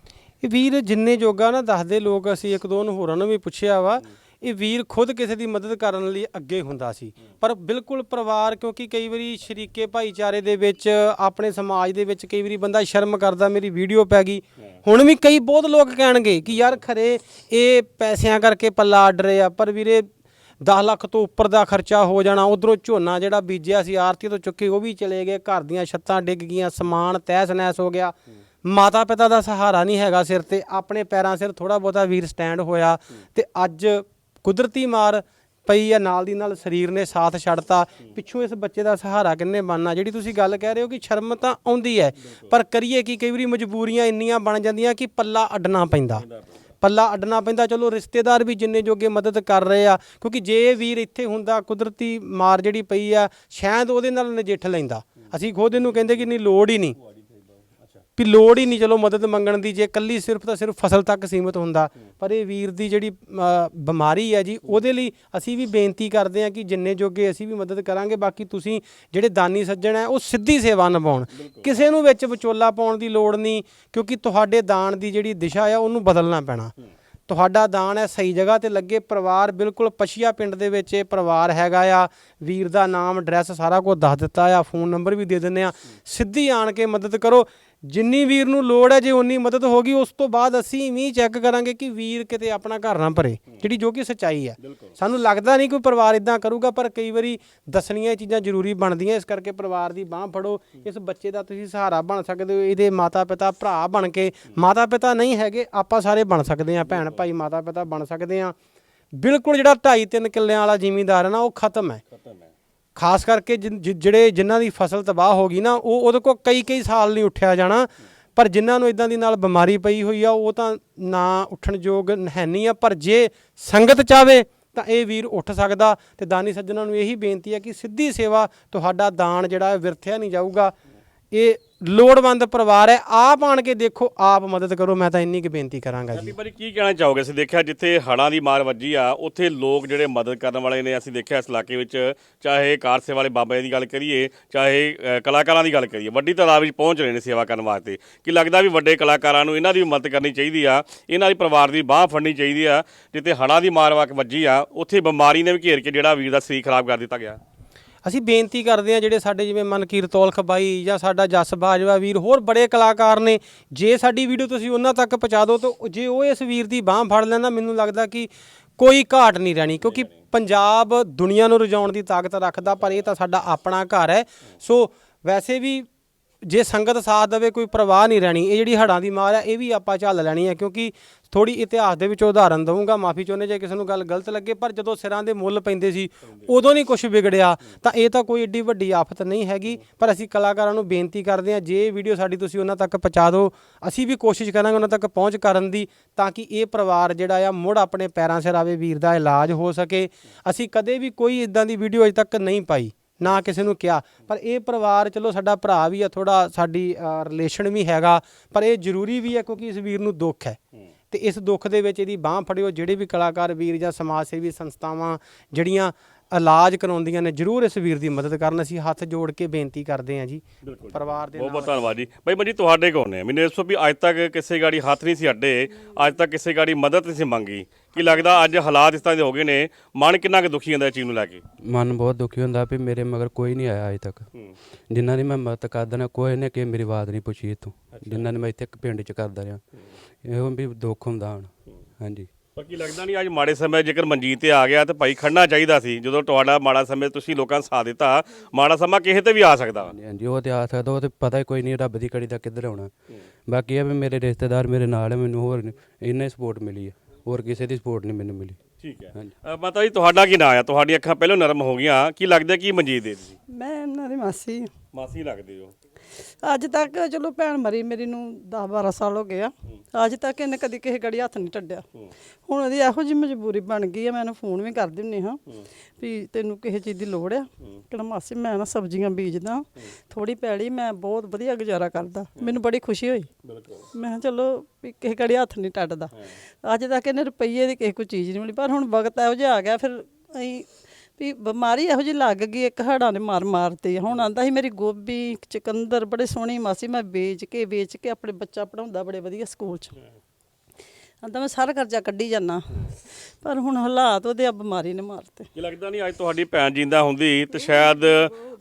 ਇਹ ਵੀਰ ਜਿੰਨੇ ਜੋਗਾ ਨਾ ਦੱਸਦੇ ਲੋਕ ਅਸੀਂ ਇੱਕ ਦੋ ਨੂੰ ਹੋਰਾਂ ਨੂੰ ਵੀ ਪੁੱਛਿਆ ਵਾ, ਇਹ ਵੀਰ ਖੁਦ ਕਿਸੇ ਦੀ ਮਦਦ ਕਰਨ ਲਈ ਅੱਗੇ ਹੁੰਦਾ ਸੀ। ਪਰ ਬਿਲਕੁਲ ਪਰਿਵਾਰ ਕਿਉਂਕਿ ਕਈ ਵਾਰੀ ਸ਼ਰੀਕੇ ਭਾਈਚਾਰੇ ਦੇ ਵਿੱਚ, ਆਪਣੇ ਸਮਾਜ ਦੇ ਵਿੱਚ ਕਈ ਵਾਰੀ ਬੰਦਾ ਸ਼ਰਮ ਕਰਦਾ, ਮੇਰੀ ਵੀਡੀਓ ਪੈ ਗਈ। ਹੁਣ ਵੀ ਕਈ ਬਹੁਤ ਲੋਕ ਕਹਿਣਗੇ ਕਿ ਯਾਰ ਖਰੇ ਇਹ ਪੈਸਿਆਂ ਕਰਕੇ ਪੱਲਾ ਅੱਡ ਰਹੇ ਆ, ਪਰ ਵੀਰੇ 10 ਲੱਖ ਤੋਂ ਉੱਪਰ ਦਾ ਖਰਚਾ ਹੋ ਜਾਣਾ, ਉਧਰੋਂ ਝੋਨਾ ਜਿਹੜਾ ਬੀਜਿਆ ਸੀ, ਆਰਤੀ ਤੋਂ ਚੁੱਕੇ ਉਹ ਵੀ ਚਲੇ ਗਏ, ਘਰ ਦੀਆਂ ਛੱਤਾਂ ਡਿੱਗ ਗਈਆਂ, ਸਮਾਨ ਤਹਿਸ ਨਹਿਸ ਹੋ ਗਿਆ। ਮਾਤਾ ਪਿਤਾ ਦਾ ਸਹਾਰਾ ਨਹੀਂ ਹੈਗਾ ਸਿਰ ਤੇ, ਆਪਣੇ ਪੈਰਾਂ ਸਿਰ ਥੋੜਾ ਬਹੁਤਾ ਵੀਰ ਸਟੈਂਡ ਹੋਇਆ ਤੇ ਅੱਜ ਕੁਦਰਤੀ ਮਾਰ ਪਈ ਆ, ਨਾਲ ਦੀ ਨਾਲ ਸਰੀਰ ਨੇ ਸਾਥ ਛੱਡਤਾ। ਪਿੱਛੋਂ ਇਸ ਬੱਚੇ ਦਾ ਸਹਾਰਾ ਕਿੰਨੇ ਬਣਨਾ? ਜਿਹੜੀ ਤੁਸੀਂ ਗੱਲ ਕਹਿ ਰਹੇ ਹੋ ਕਿ ਸ਼ਰਮ ਤਾਂ ਆਉਂਦੀ ਹੈ, ਪਰ ਕਰੀਏ ਕੀ? ਕਈ ਵਾਰੀ ਮਜਬੂਰੀਆਂ ਇੰਨੀਆਂ ਬਣ ਜਾਂਦੀਆਂ ਕਿ ਪੱਲਾ ਅੱਡਣਾ ਪੈਂਦਾ। ਪੱਲਾ ਅੱਡਣਾ ਪੈਂਦਾ। ਚਲੋ ਰਿਸ਼ਤੇਦਾਰ ਵੀ ਜਿੰਨੇ ਜੋਗੇ ਮਦਦ ਕਰ ਰਹੇ ਆ, ਕਿਉਂਕਿ ਜੇ ਵੀਰ ਇੱਥੇ ਹੁੰਦਾ, ਕੁਦਰਤੀ ਮਾਰ ਜਿਹੜੀ ਪਈ ਆ, ਸ਼ਾਇਦ ਉਹਦੇ ਨਾਲ ਨਜਿੱਠ ਲੈਂਦਾ। ਅਸੀਂ ਖੁਦ ਇਹਨੂੰ ਕਹਿੰਦੇ ਕਿ ਨਹੀਂ, ਲੋੜ ਹੀ ਨਹੀਂ। ਵੀ ਲੋੜ ਹੀ ਨਹੀਂ ਚਲੋ ਮਦਦ ਮੰਗਣ ਦੀ ਜੇ ਕੱਲੀ ਸਿਰਫ ਤਾਂ ਸਿਰਫ ਫਸਲ ਤੱਕ ਸੀਮਤ ਹੁੰਦਾ। ਪਰ ਇਹ ਵੀਰ ਦੀ ਜਿਹੜੀ ਬਿਮਾਰੀ ਹੈ ਜੀ ਉਹਦੇ ਲਈ ਅਸੀਂ ਵੀ ਬੇਨਤੀ ਕਰਦੇ ਹਾਂ ਕਿ ਜਿੰਨੇ ਜੋਗੇ ਅਸੀਂ ਵੀ ਮਦਦ ਕਰਾਂਗੇ ਬਾਕੀ ਤੁਸੀਂ ਜਿਹੜੇ ਦਾਨੀ ਸੱਜਣ ਹੈ ਉਹ ਸਿੱਧੀ ਸੇਵਾ ਨਿਭਾਉਣ। ਕਿਸੇ ਨੂੰ ਵਿੱਚ ਵਿਚੋਲਾ ਪਾਉਣ ਦੀ ਲੋੜ ਨਹੀਂ ਕਿਉਂਕਿ ਤੁਹਾਡੇ ਦਾਨ ਦੀ ਜਿਹੜੀ ਦਿਸ਼ਾ ਆ ਉਹਨੂੰ ਬਦਲਣਾ ਪੈਣਾ। ਤੁਹਾਡਾ ਦਾਨ ਹੈ ਸਹੀ ਜਗ੍ਹਾ ਤੇ ਲੱਗੇ ਪਰਿਵਾਰ ਬਿਲਕੁਲ ਪਛੀਆ ਪਿੰਡ ਦੇ ਵਿੱਚ ਇਹ ਪਰਿਵਾਰ ਹੈਗਾ ਆ। ਵੀਰ ਦਾ ਨਾਮ ਐਡਰੈਸ ਸਾਰਾ ਕੁਝ ਦੱਸ ਦਿੱਤਾ ਆ ਫੋਨ ਨੰਬਰ ਵੀ ਦੇ ਦਿੰਦੇ ਆ ਸਿੱਧੀ ਆਣ ਕੇ ਮਦਦ ਕਰੋ। ਜਿੰਨੀ ਵੀਰ ਨੂੰ ਲੋੜ ਹੈ ਜੇ ਉਨੀ ਮਦਦ ਹੋਗੀ ਉਸ ਤੋਂ ਬਾਅਦ ਅਸੀਂ ਵੀ ਚੈੱਕ ਕਰਾਂਗੇ ਕਿ ਵੀਰ ਕਿਤੇ ਆਪਣਾ ਘਰ ਨਾ ਭਰੇ ਜਿਹੜੀ ਜੋ ਕਿ ਸੱਚਾਈ ਹੈ। ਸਾਨੂੰ ਲੱਗਦਾ ਨਹੀਂ ਕੋਈ ਪਰਿਵਾਰ ਇਦਾਂ ਕਰੂਗਾ ਪਰ ਕਈ ਵਾਰੀ ਦੱਸਣੀਆਂ ਇਹ ਚੀਜ਼ਾਂ ਜ਼ਰੂਰੀ ਬਣਦੀਆਂ ਇਸ ਕਰਕੇ ਪਰਿਵਾਰ ਦੀ ਬਾਹ ਫੜੋ। ਇਸ ਬੱਚੇ ਦਾ ਤੁਸੀਂ ਸਹਾਰਾ ਬਣ ਸਕਦੇ ਹੋ ਇਹਦੇ ਮਾਤਾ ਪਿਤਾ ਭਰਾ ਬਣ ਕੇ। ਮਾਤਾ ਪਿਤਾ ਨਹੀਂ ਹੈਗੇ ਆਪਾਂ ਸਾਰੇ ਬਣ ਸਕਦੇ ਹਾਂ ਭੈਣ ਭਾਈ ਮਾਤਾ ਪਿਤਾ ਬਣ ਸਕਦੇ ਹਾਂ। ਬਿਲਕੁਲ ਜਿਹੜਾ 2.5 3 ਕਿੱਲਿਆਂ ਵਾਲਾ ਜ਼ਿਮੀਂਦਾਰ ਹੈ ਨਾ ਉਹ ਖਤਮ ਹੈ। ਖਾਸ ਕਰਕੇ ਜਿਨ- ਜਿ- ਜਿਹੜੇ ਜਿਨ੍ਹਾਂ ਦੀ ਫਸਲ ਤਬਾਹ ਹੋ ਗਈ ਨਾ, ਉਹ ਉਹਦੇ ਕੋਲ ਕਈ ਕਈ ਸਾਲ ਨਹੀਂ ਉੱਠਿਆ ਜਾਣਾ। ਪਰ ਜਿਨ੍ਹਾਂ ਨੂੰ ਇਦਾਂ ਦੀ ਨਾਲ ਬਿਮਾਰੀ ਪਈ ਹੋਈ ਆ, ਉਹ ਤਾਂ ਨਾ ਉੱਠਣ ਯੋਗ ਹੈ ਨਹੀਂ ਆ। ਪਰ ਜੇ ਸੰਗਤ ਚਾਵੇ, ਤਾਂ ਇਹ ਵੀਰ ਉੱਠ ਸਕਦਾ। ਤੇ ਦਾਨੀ ਸੱਜਣਾਂ ਨੂੰ ਇਹੀ ਬੇਨਤੀ ਹੈ ਕਿ ਸਿੱਧੀ ਸੇਵਾ ਤੁਹਾਡਾ ਦਾਨ ਜਿਹੜਾ ਹੈ, ਵਿਰਥਿਆ ਨਹੀਂ ਜਾਊਗਾ। ਇਹ ਲੋੜਵੰਦ ਪਰਿਵਾਰ ਹੈ, ਆਪ ਆਣ ਕੇ ਦੇਖੋ, ਆਪ ਮਦਦ ਕਰੋ, ਮੈਂ ਤਾਂ ਇੰਨੀ ਕੁ ਬੇਨਤੀ ਕਰਾਂਗਾ ਜੀ।
ਜੀ ਕੀ ਕਹਿਣਾ ਚਾਹੋਗੇ? ਅਸੀਂ ਦੇਖਿਆ ਜਿੱਥੇ ਹੜ੍ਹਾਂ ਦੀ ਮਾਰ ਵੱਜੀ ਆ, ਉੱਥੇ ਲੋਕ ਜਿਹੜੇ ਮਦਦ ਕਰਨ ਵਾਲੇ ਨੇ, ਅਸੀਂ ਦੇਖਿਆ ਇਸ ਇਲਾਕੇ ਵਿੱਚ, ਚਾਹੇ ਕਾਰ ਸੇਵਾ ਵਾਲੇ ਬਾਬਾ ਜੀ ਦੀ ਗੱਲ ਕਰੀਏ, ਚਾਹੇ ਕਲਾਕਾਰਾਂ ਦੀ ਗੱਲ ਕਰੀਏ, ਵੱਡੀ ਤਾਦਾਦ ਵਿੱਚ ਪਹੁੰਚ ਰਹੇ ਨੇ ਸੇਵਾ ਕਰਨ ਵਾਸਤੇ। ਕੀ ਲੱਗਦਾ ਵੀ ਵੱਡੇ ਕਲਾਕਾਰਾਂ ਨੂੰ ਇਹਨਾਂ ਦੀ ਵੀ ਮਦਦ ਕਰਨੀ ਚਾਹੀਦੀ ਆ? ਇਹਨਾਂ ਦੀ ਪਰਿਵਾਰ ਦੀ ਬਾਹ ਫੜਨੀ ਚਾਹੀਦੀ ਆ, ਜਿੱਥੇ ਹੜ੍ਹਾਂ ਦੀ ਮਾਰ ਵਾਕ ਵੱਜੀ ਆ, ਉੱਥੇ ਬਿਮਾਰੀ ਨੇ ਵੀ ਘੇਰ ਕੇ ਜਿਹੜਾ ਵੀਰ ਦਾ ਸਰੀਰ ਖਰਾਬ ਕਰ ਦਿੱਤਾ ਗਿਆ।
ਅਸੀਂ ਬੇਨਤੀ ਕਰਦੇ ਹਾਂ ਜਿਹੜੇ ਸਾਡੇ ਜਿਵੇਂ ਮਨਕੀਰ ਤੌਲਖ ਬਾਈ ਜਾਂ ਸਾਡਾ ਜਸ ਬਾਜਵਾ ਵੀਰ, ਹੋਰ ਬੜੇ ਕਲਾਕਾਰ ਨੇ, ਜੇ ਸਾਡੀ ਵੀਡੀਓ ਤੁਸੀਂ ਉਹਨਾਂ ਤੱਕ ਪਹੁੰਚਾ ਦਿਓ ਤਾਂ ਜੇ ਉਹ ਇਸ ਵੀਰ ਦੀ ਬਾਹ ਫੜ ਲੈਂਦਾ ਮੈਨੂੰ ਲੱਗਦਾ ਕਿ ਕੋਈ ਘਾਟ ਨਹੀਂ ਰਹਿਣੀ, ਕਿਉਂਕਿ ਪੰਜਾਬ ਦੁਨੀਆ ਨੂੰ ਰਜਾਉਣ ਦੀ ਤਾਕਤ ਰੱਖਦਾ ਪਰ ਇਹ ਤਾਂ ਸਾਡਾ ਆਪਣਾ ਘਰ ਹੈ। ਸੋ ਵੈਸੇ ਵੀ ਜੇ ਸੰਗਤ ਸਾਥ ਦੇਵੇ, ਕੋਈ ਪ੍ਰਵਾਹ ਨਹੀਂ ਰਹਿਣੀ। ਇਹ ਜਿਹੜੀ ਹੜਾਂ ਦੀ ਮਾਰ ਹੈ, ਇਹ ਵੀ ਆਪਾਂ ਝੱਲ ਲੈਣੀ ਹੈ, ਕਿਉਂਕਿ ਥੋੜੀ ਇਤਿਹਾਸ ਦੇ ਵਿੱਚ ਉਦਾਹਰਨ ਦਊਂਗਾ। ਮਾਫੀ ਚਾਹੁੰਦੇ ਜੇ ਕਿਸੇ ਨੂੰ ਗੱਲ ਗਲਤ ਲੱਗੇ, ਪਰ ਜਦੋਂ ਸਿਰਾਂ ਦੇ ਮੁੱਲ ਪੈਂਦੇ ਸੀ, ਉਦੋਂ ਨਹੀਂ ਕੁਝ ਵਿਗੜਿਆ। ਤਾਂ ਇਹ ਤਾਂ ਕੋਈ ਏਡੀ ਵੱਡੀ ਆਫਤ ਨਹੀਂ ਹੈਗੀ, ਪਰ ਅਸੀਂ ਕਲਾਕਾਰਾਂ ਨੂੰ ਬੇਨਤੀ ਕਰਦੇ ਹਾਂ, ਜੇ ਇਹ ਵੀਡੀਓ ਸਾਡੀ ਤੁਸੀਂ ਉਹਨਾਂ ਤੱਕ ਪਹੁੰਚਾ ਦਿਓ, ਅਸੀਂ ਵੀ ਕੋਸ਼ਿਸ਼ ਕਰਾਂਗੇ ਉਹਨਾਂ ਤੱਕ ਪਹੁੰਚ ਕਰਨ ਦੀ, ਤਾਂ ਕਿ ਇਹ ਪਰਿਵਾਰ ਜਿਹੜਾ ਆ, ਮੁੜ ਆਪਣੇ ਪੈਰਾਂ ਸਿਰ ਆਵੇ, ਵੀਰ ਦਾ ਇਲਾਜ ਹੋ ਸਕੇ। ਅਸੀਂ ਕਦੇ ਵੀ ਕੋਈ ਇਦਾਂ ਦੀ ਵੀਡੀਓ ਅਜੇ ਤੱਕ ਨਹੀਂ ਪਾਈ। ਨਾ ਕਿਸੇ ਨੂੰ ਕਿਹਾ। ਪਰ ਇਹ ਪਰਿਵਾਰ, ਚਲੋ ਸਾਡਾ ਭਰਾ ਵੀ ਆ ਥੋੜਾ ਸਾਡੀ ਰਿਲੇਸ਼ਨ ਵੀ ਹੈਗਾ, ਪਰ ਇਹ ਜ਼ਰੂਰੀ ਵੀ ਹੈ ਕਿਉਂਕਿ ਇਸ ਵੀਰ ਨੂੰ ਦੁੱਖ ਹੈ। ਤੇ ਇਸ ਦੁੱਖ ਦੇ ਵਿੱਚ ਇਹਦੀ ਬਾਹ ਫੜਿਓ, ਜਿਹੜੇ ਵੀ ਕਲਾਕਾਰ ਵੀਰ ਜਾਂ ਸਮਾਜ ਸੇਵੀ ਸੰਸਥਾਵਾਂ, ਜਿਹੜੀਆਂ ਇਲਾਜ ਕਰਾਉਂਦੀਆਂ ਨੇ ਜ਼ਰੂਰ ਇਸ ਵੀਰ ਦੀ ਮਦਦ ਕਰਨ। ਅਸੀਂ ਹੱਥ ਜੋੜ ਕੇ ਬੇਨਤੀ ਕਰਦੇ ਹਾਂ ਜੀ। ਪਰਿਵਾਰ ਦੇ
ਬਹੁਤ
ਨਾਲ
ਬਹੁਤ ਧੰਨਵਾਦ ਜੀ। ਬਾਈ ਮਜੀ ਤੁਹਾਡੇ ਕੋਲ ਨੇ? ਮੈਨੂੰ ਦੱਸੋ ਵੀ ਅੱਜ ਤੱਕ ਕਿਸੇ ਗਾੜੀ ਹੱਥ ਨਹੀਂ ਸੀ ਅੱਡੇ ਅੱਜ ਤੱਕ ਕਿਸੇ ਗਾੜੀ ਮਦਦ ਨਹੀਂ ਸੀ ਮੰਗੀ। ਕੀ ਲੱਗਦਾ ਅੱਜ ਹਾਲਾਤ ਇਸ ਤਰ੍ਹਾਂ ਦੇ ਹੋ ਗਏ ਨੇ? ਮਨ ਕਿੰਨਾ ਕੁ ਦੁਖੀ ਹੁੰਦਾ ਇਸ ਚੀਜ਼ ਨੂੰ ਲੈ ਕੇ?
ਮਨ ਬਹੁਤ ਦੁਖੀ ਹੁੰਦਾ ਵੀ ਮੇਰੇ ਮਗਰ ਕੋਈ ਨਹੀਂ ਆਇਆ ਅਜੇ ਤੱਕ। ਜਿਨ੍ਹਾਂ ਦੀ ਮੈਂ ਮਦਦ ਕਰਦਾ ਨਾ ਕੋਈ ਨੇ ਕਿ ਮੇਰੀ ਬਾਤ ਨਹੀਂ ਪੁੱਛੀ ਇੱਥੋਂ। ਜਿਨ੍ਹਾਂ ਨੇ ਮੈਂ ਇੱਥੇ ਇੱਕ ਪਿੰਡ 'ਚ ਕਰਦਾ ਰਿਹਾ। ਇਹੋ ਵੀ ਦੁੱਖ ਹੁੰਦਾ ਹੁਣ। ਹਾਂਜੀ।
ਪਰ ਕੀ ਲੱਗਦਾ ਨਹੀਂ ਅੱਜ ਮਾੜੇ ਸਮੇਂ ਜੇਕਰ ਮਨਜੀਤ ਤੇ ਆ ਗਿਆ ਤੇ ਭਾਈ ਖੜਨਾ ਚਾਹੀਦਾ ਸੀ ਜਦੋਂ ਤੁਹਾਡਾ ਮਾੜਾ ਸਮੇਂ ਤੁਸੀਂ ਲੋਕਾਂ ਨੂੰ ਸਾਥ ਦਿੱਤਾ ਮਾੜਾ ਸਮਾਂ ਕਿਸੇ ਤੇ ਵੀ ਆ ਸਕਦਾ।
ਹਾਂਜੀ ਹਾਂਜੀ ਉਹ ਤੇ ਆ ਸਕਦਾ ਉਹ ਤੇ ਪਤਾ ਹੀ ਕੋਈ ਨਹੀਂ ਰੱਬ ਦੀ ਕੜੀ ਦਾ ਕਿੱਧਰ ਆਉਣਾ। ਬਾਕੀ ਇਹ ਵੀ ਮੇਰੇ ਰਿਸ਼ਤੇਦਾਰ ਮੇਰੇ ਨਾਲ ਹੈ ਮੈਨੂੰ ਹੋਰ ਇੰਨੇ ਸਪੋਰਟ ਮਿਲੀ ਹੈ ਹੋਰ ਕਿਸੇ ਦੀ ਸਪੋਰਟ ਨਹੀਂ ਮੈਨੂੰ ਮਿਲੀ।
ਠੀਕ ਹੈ। ਅ, ਮਾਤਾ ਜੀ ਤੁਹਾਡਾ ਕੀ ਨਾਂ ਆ? ਤੁਹਾਡੀਆਂ ਅੱਖਾਂ ਪਹਿਲਾਂ ਨਰਮ ਹੋ ਗਈਆਂ ਕੀ ਲੱਗਦਾ ਕੀ ਮਨਜੀਤ ਦੇ ਤੁਸੀਂ?
ਮੈਂ ਇਹਨਾਂ ਦੀ ਮਾਸੀ ਹਾਂ।
ਮਾਸੀ ਲੱਗਦੇ ਹੋ।
ਅੱਜ ਤੱਕ ਚਲੋ ਭੈਣ ਮਰੀ ਮੇਰੀ ਨੂੰ 10 12 ਸਾਲ ਹੋ ਗਏ ਆ। ਅੱਜ ਤੱਕ ਇਹਨੇ ਕਦੀ ਕਿਸੇ ਗੜੀ ਹੱਥ ਨਹੀਂ ਟੱਡਿਆ। ਹੁਣ ਉਹਦੀ ਇਹੋ ਜਿਹੀ ਮਜਬੂਰੀ ਬਣ ਗਈ ਆ ਮੈਂ ਇਹਨੂੰ ਫੋਨ ਵੀ ਕਰ ਦਿੰਨੀ ਹਾਂ ਵੀ ਤੈਨੂੰ ਕਿਸੇ ਚੀਜ਼ ਦੀ ਲੋੜ ਆ। ਕਿਹੜਾ ਮਾਸੀ ਮੈਂ ਨਾ ਸਬਜ਼ੀਆਂ ਬੀਜਦਾ ਥੋੜੀ ਪੈਲੀ ਮੈਂ ਬਹੁਤ ਵਧੀਆ ਗੁਜ਼ਾਰਾ ਕਰਦਾ ਮੈਨੂੰ ਬੜੀ ਖੁਸ਼ੀ ਹੋਈ। ਮੈਂ ਕਿਹਾ ਚਲੋ ਵੀ ਕਿਸੇ ਗੜੀ ਹੱਥ ਨਹੀਂ ਟੱਡਦਾ। ਅੱਜ ਤੱਕ ਇਹਨੇ ਰੁਪਈਏ ਦੀ ਕਿਸੇ ਕੋਈ ਚੀਜ਼ ਨਹੀਂ ਮਿਲੀ ਪਰ ਹੁਣ ਵਕਤ ਇਹੋ ਜਿਹਾ ਆ ਗਿਆ ਫਿਰ ਅਸੀਂ ਵੀ ਬਿਮਾਰੀ ਇਹੋ ਜਿਹੀ ਲੱਗ ਗਈ ਇੱਕ ਹੜਾਂ ਨੇ ਮਾਰ ਮਾਰਤੇ। ਹੁਣ ਆਂਦਾ ਸੀ ਮੇਰੀ ਗੋਭੀ ਚਕੰਦਰ ਬੜੇ ਸੋਹਣੀ ਮਾਸੀ ਮੈਂ ਵੇਚ ਕੇ ਵੇਚ ਕੇ ਆਪਣੇ ਬੱਚਾ ਪੜਾਉਂਦਾ ਬੜੇ ਵਧੀਆ ਸਕੂਲ 'ਚ। ਆਂਦਾ ਮੈਂ ਸਾਰਾ ਕਰਜ਼ਾ ਕੱਢੀ ਜਾਣਾ ਪਰ ਹੁਣ ਹਾਲਾਤ ਉਹਦੇ ਆ ਬਿਮਾਰੀ ਨੇ ਮਾਰਤੇ।
ਕੀ ਲੱਗਦਾ ਨਹੀਂ ਅੱਜ ਤੁਹਾਡੀ ਭੈਣ ਜਿੰਦਾ ਹੁੰਦੀ ਤੇ ਸ਼ਾਇਦ